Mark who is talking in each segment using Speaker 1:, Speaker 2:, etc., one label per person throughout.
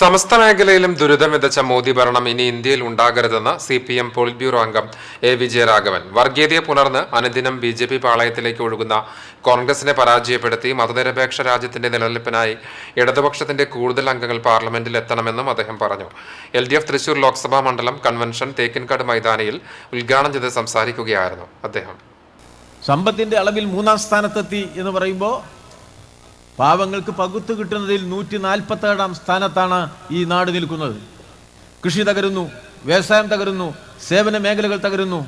Speaker 1: സമസ്ത മേഖലയിലും ദുരിതം വിതച്ച മോദി ഭരണം ഇനി ഇന്ത്യയിൽ ഉണ്ടാകരുതെന്ന് C P M polit bureau അംഗം എ വിജയരാഘവൻ. വർഗീയതയെ പുലർന്ന് അനുദിനം ബി ജെ പി പാളയത്തിലേക്ക് ഒഴുകുന്ന കോൺഗ്രസിനെ പരാജയപ്പെടുത്തി മതനിരപേക്ഷ രാജ്യത്തിന്റെ നിലനിൽപ്പിനായി ഇടതുപക്ഷത്തിന്റെ കൂടുതൽ അംഗങ്ങൾ പാർലമെന്റിൽ എത്തണമെന്നും അദ്ദേഹം പറഞ്ഞു. L D F Thrissur Lok Sabha മണ്ഡലം കൺവെൻഷൻ തേക്കിൻകാട് മൈതാനിയിൽ ഉദ്ഘാടനം ചെയ്ത് സംസാരിക്കുകയായിരുന്നു അദ്ദേഹം.
Speaker 2: സമ്പത്തിന്റെ അളവിൽ മൂന്നാം സ്ഥാനത്തെത്തി എന്ന് പറയുമ്പോൾ പാവങ്ങൾക്ക് പകുത്തു കിട്ടുന്നതിൽ നൂറ്റി നാൽപ്പത്തി ഏഴാം സ്ഥാനത്താണ് ഈ നാട് നിൽക്കുന്നത്. കൃഷി തകരുന്നു വ്യവസായം തകരുന്നു സേവന മേഖലകൾ തകരുന്നു.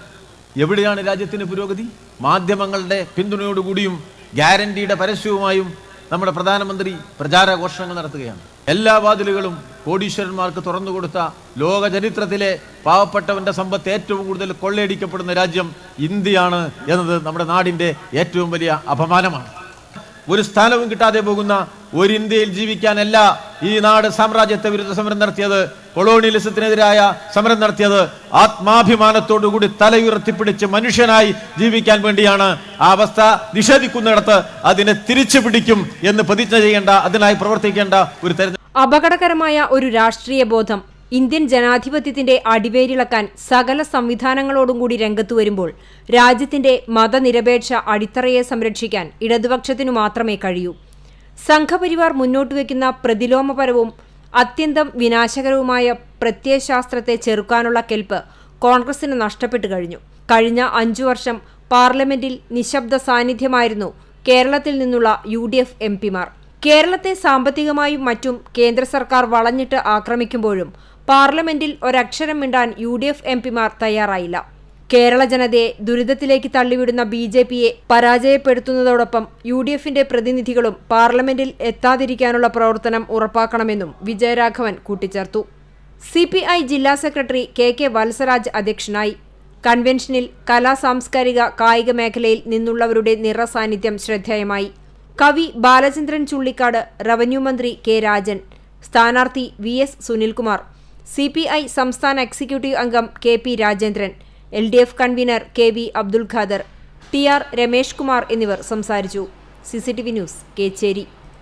Speaker 2: എവിടെയാണ് രാജ്യത്തിന് പുരോഗതി? മാധ്യമങ്ങളുടെ പിന്തുണയോടുകൂടിയും ഗ്യാരണ്ടിയുടെ പരസ്യവുമായും നമ്മുടെ പ്രധാനമന്ത്രി പ്രചാരഘോഷണങ്ങൾ നടത്തുകയാണ്. എല്ലാ വാതിലുകളും കോടീശ്വരന്മാർക്ക് തുറന്നുകൊടുത്ത ലോക ചരിത്രത്തിലെ പാവപ്പെട്ടവന്റെ സമ്പത്ത് ഏറ്റവും കൂടുതൽ കൊള്ളയടിക്കപ്പെടുന്ന രാജ്യം ഇന്ത്യയാണ് എന്നത് നമ്മുടെ നാടിന്റെ ഏറ്റവും വലിയ അപമാനമാണ്. ഒരു സ്ഥാനവും കിട്ടാതെ പോകുന്ന ഒരു ഇന്ത്യയിൽ ജീവിക്കാനല്ല ഈ നാട് സാമ്രാജ്യത്തെ വിരുദ്ധ സമരം നടത്തിയത് കൊളോണിയലിസത്തിനെതിരായ സമരം നടത്തിയത്. ആത്മാഭിമാനത്തോടുകൂടി തലയുയർത്തിപ്പിടിച്ച് മനുഷ്യനായി ജീവിക്കാൻ വേണ്ടിയാണ്. ആ അവസ്ഥ നിഷേധിക്കുന്നിടത്ത് അതിനെ തിരിച്ചു പിടിക്കും എന്ന് പ്രതിജ്ഞ ചെയ്യേണ്ട അതിനായി പ്രവർത്തിക്കേണ്ട ഒരു തെരഞ്ഞെടുപ്പ്
Speaker 3: അപകടകരമായ ഒരു രാഷ്ട്രീയ ബോധം ഇന്ത്യൻ ജനാധിപത്യത്തിന്റെ അടിവേരിളക്കാൻ സകല സംവിധാനങ്ങളോടും കൂടി രംഗത്തു വരുമ്പോൾ രാജ്യത്തിന്റെ മതനിരപേക്ഷ അടിത്തറയെ സംരക്ഷിക്കാൻ ഇടതുപക്ഷത്തിനു മാത്രമേ കഴിയൂ. സംഘപരിവാർ മുന്നോട്ട് വയ്ക്കുന്ന പ്രതിലോമപരവും അത്യന്തം വിനാശകരവുമായ പ്രത്യയശാസ്ത്രത്തെ ചെറുക്കാനുള്ള കെൽപ്പ് കോൺഗ്രസിന് നഷ്ടപ്പെട്ടു കഴിഞ്ഞു. കഴിഞ്ഞ അഞ്ചു വർഷം പാർലമെന്റിൽ നിശബ്ദ സാന്നിധ്യമായിരുന്നു കേരളത്തിൽ നിന്നുള്ള യു ഡി എഫ് എം പിമാർ. കേരളത്തെ സാമ്പത്തികമായും മറ്റും കേന്ദ്ര സർക്കാർ വളഞ്ഞിട്ട് ആക്രമിക്കുമ്പോഴും പാർലമെന്റിൽ ഒരക്ഷരം മിണ്ടാൻ യു ഡി എഫ് എം പിമാർ തയ്യാറായില്ല. കേരള ജനതയെ ദുരിതത്തിലേക്ക് തള്ളിവിടുന്ന ബി ജെ പിയെ പരാജയപ്പെടുത്തുന്നതോടൊപ്പം യു ഡി എഫിന്റെ പ്രതിനിധികളും പാർലമെന്റിൽ എത്താതിരിക്കാനുള്ള പ്രവർത്തനം ഉറപ്പാക്കണമെന്നും വിജയരാഘവൻ കൂട്ടിച്ചേർത്തു. സി പി ഐ ജില്ലാ സെക്രട്ടറി കെ കെ വത്സരാജ് അധ്യക്ഷനായി. കൺവെൻഷനിൽ കലാ സാംസ്കാരിക കായിക മേഖലയിൽ നിന്നുള്ളവരുടെ നിറസാന്നിധ്യം ശ്രദ്ധേയമായി. കവി ബാലചന്ദ്രൻ ചുള്ളിക്കാട് റവന്യൂ മന്ത്രി കെ രാജൻ. സ്ഥാനാർത്ഥി V S Sunilkumar. C P I സംസ്ഥാന എക്സിക്യൂട്ടീവ് അംഗം K P Rajendran. L D F convener K V Abdul Khader. T R Ramesh Kumar എന്നിവർ സംസാരിച്ചു. C C T V news Kecheri.